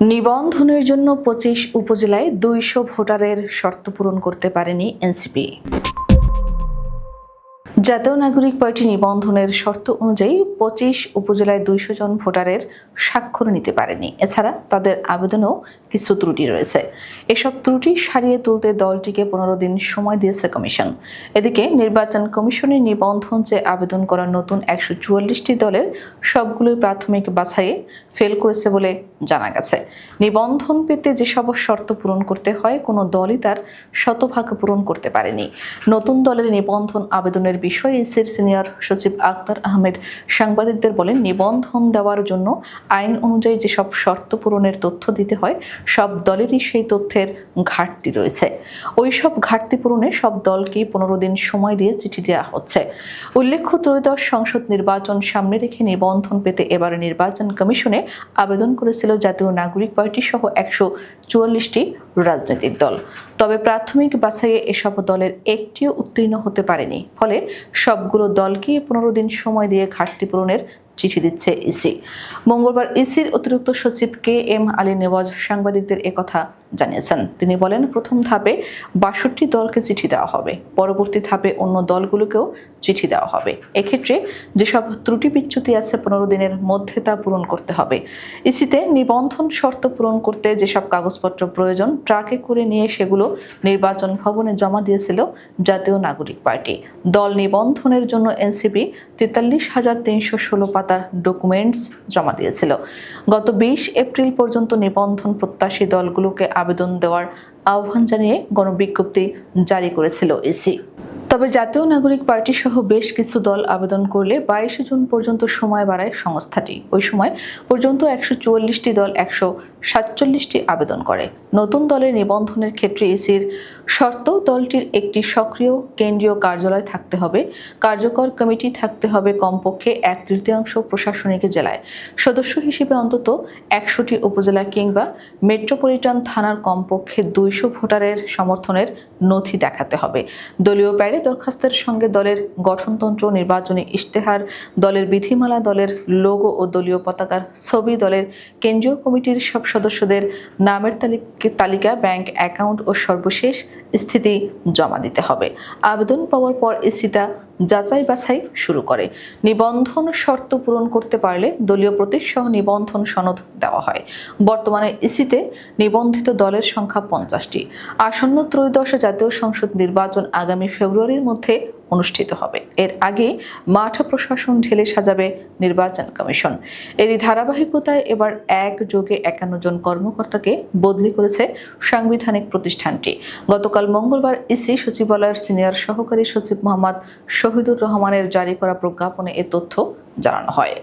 নিবন্ধনের জন্য পঁচিশ উপজেলায় দুইশো ভোটারের শর্ত পূরণ করতে পারেনি এনসিপি। জাতীয় নাগরিক পার্টি নিবন্ধনের শর্ত অনুযায়ী পঁচিশ উপজেলায় দুইশো জন ভোটারের স্বাক্ষর নিতে পারেনি। এছাড়া তাদের আবেদনেও কিছু ত্রুটি রয়েছে। এসব ত্রুটি সারিয়ে তুলতে দলটিকে পনেরো দিন সময় দিয়েছে কমিশন। এদিকে নির্বাচন কমিশনের নিবন্ধন চেয়ে আবেদন করা নতুন একশো চুয়াল্লিশটি দলের সবগুলোই প্রাথমিক বাছাইয়ে ফেল করেছে বলে জানা গেছে। নিবন্ধন পেতে যেসব শর্ত পূরণ করতে হয়, কোনো দলই তার শতভাগ পূরণ করতে পারেনি। নতুন দলের নিবন্ধন আবেদনের বিষয়ে ইসির সিনিয়র সচিব আক্তার আহমেদ সাংবাদিকদের বলেন, নিবন্ধন দেওয়ার জন্য আইন অনুযায়ী যেসব শর্ত পূরণের তথ্য দিতে হয়, সব দলেরই সেই তথ্যের ঘাটতি রয়েছে। ওই সব ঘাটতি পূরণে সব দলকেই পনেরো দিন সময় দিয়ে চিঠি দেওয়া হচ্ছে। উল্লেখ্য, ত্রয়োদশ সংসদ নির্বাচন সামনে রেখে নিবন্ধন পেতে এবারে নির্বাচন কমিশনে আবেদন করেছিল জাতীয় নাগরিক পার্টি সহ একশো চুয়াল্লিশটি রাজনৈতিক দল। তবে প্রাথমিক বাছাইয়ে এসব দলের একটিও উত্তীর্ণ হতে পারেনি। ফলে সবগুলো দলকে পনেরো দিন সময় দিয়ে ঘাটতি পূরণের চিঠি দিচ্ছে ইসি। মঙ্গলবার ইসির অতিরিক্ত সচিব কে এম আলী নেওয়াজ সাংবাদিকদের একথা জানিয়েছেন। তিনি বলেন, প্রথম ধাপে বাষট্টি দলকে চিঠি দেওয়া হবে। পরবর্তী ধাপে অন্য দলগুলোকেও চিঠি দেওয়া হবে। এক্ষেত্রে যেসব ত্রুটি বিচ্যুতি আছে, পনেরো দিনের মধ্যে তা পূরণ করতে হবে। ইসিতে নিবন্ধন শর্ত পূরণ করতে যেসব কাগজপত্র প্রয়োজন, ট্রাকে করে নিয়ে সেগুলো নির্বাচন ভবনে জমা দিয়েছিল জাতীয় নাগরিক পার্টি। দল নিবন্ধনের জন্য এনসিপি তেতাল্লিশ হাজার তিনশো ষোলো পাতার ডকুমেন্টস জমা দিয়েছিল। গত বিশ এপ্রিল পর্যন্ত নিবন্ধন প্রত্যাশী দলগুলোকে আবেদন দেওয়ার আহ্বান জানিয়ে গণবিজ্ঞপ্তি জারি করেছিল ইসি। তবে জাতীয় নাগরিক পার্টি সহ বেশ কিছু দল আবেদন করলে বাইশে জুন পর্যন্ত সময় বাড়ায় সংস্থাটি। ওই সময় পর্যন্ত একশো চুয়াল্লিশটি দল একশো সাতচল্লিশটি আবেদন করে। নতুন দলের নিবন্ধনের ক্ষেত্রে ইসির শর্ত, দলটির একটি সক্রিয় কেন্দ্রীয় কার্যালয় থাকতে হবে। কার্যকর কমিটি থাকতে হবে কমপক্ষে এক তৃতীয়াংশ প্রশাসনিক জেলায়। সদস্য হিসেবে অন্তত একশোটি উপজেলা কিংবা মেট্রোপলিটন থানার কমপক্ষে দুইশো ভোটারের সমর্থনের নথি দেখাতে হবে। দলীয় প্যারে দরখাস্তের সঙ্গে দলের গঠনতন্ত্র, নির্বাচনী ইশতেহার, দলের বিধিমালা, দলের লোগো ও দলীয় পতাকার ছবি দলের কেন্দ্রীয় কমিটির সব সদস্যদের নামের তালিক- ব্যাংক অ্যাকাউন্ট ও সর্বশেষ স্থিতি জমা দিতে হবে। আবেদন পাওয়ার পর ইসিটা যাচাই বাছাই শুরু করে। নিবন্ধন শর্ত পূরণ করতে পারলে দলীয় প্রতীক সহ নিবন্ধন সনদ দেওয়া হয়। বর্তমানে ইসিতে নিবন্ধিত দলের সংখ্যা পঞ্চাশটি। আসন্ন ত্রয়োদশ জাতীয় সংসদ নির্বাচন আগামী ফেব্রুয়ারির মধ্যে অনুষ্ঠিত হবে। এর আগে মাঠ প্রশাসন ঢেলে সাজাবে নির্বাচন কমিশন। এরই ধারাবাহিকতায় এবার এক যোগে একান্ন জন কর্মকর্তাকে বদলি করেছে সাংবিধানিক প্রতিষ্ঠানটি। গতকাল মঙ্গলবার ইসি সচিবালয়ের সিনিয়র সহকারী সচিব মোহাম্মদ শহীদুর রহমানের জারি করা প্রজ্ঞাপনে এ তথ্য জানানো হয়।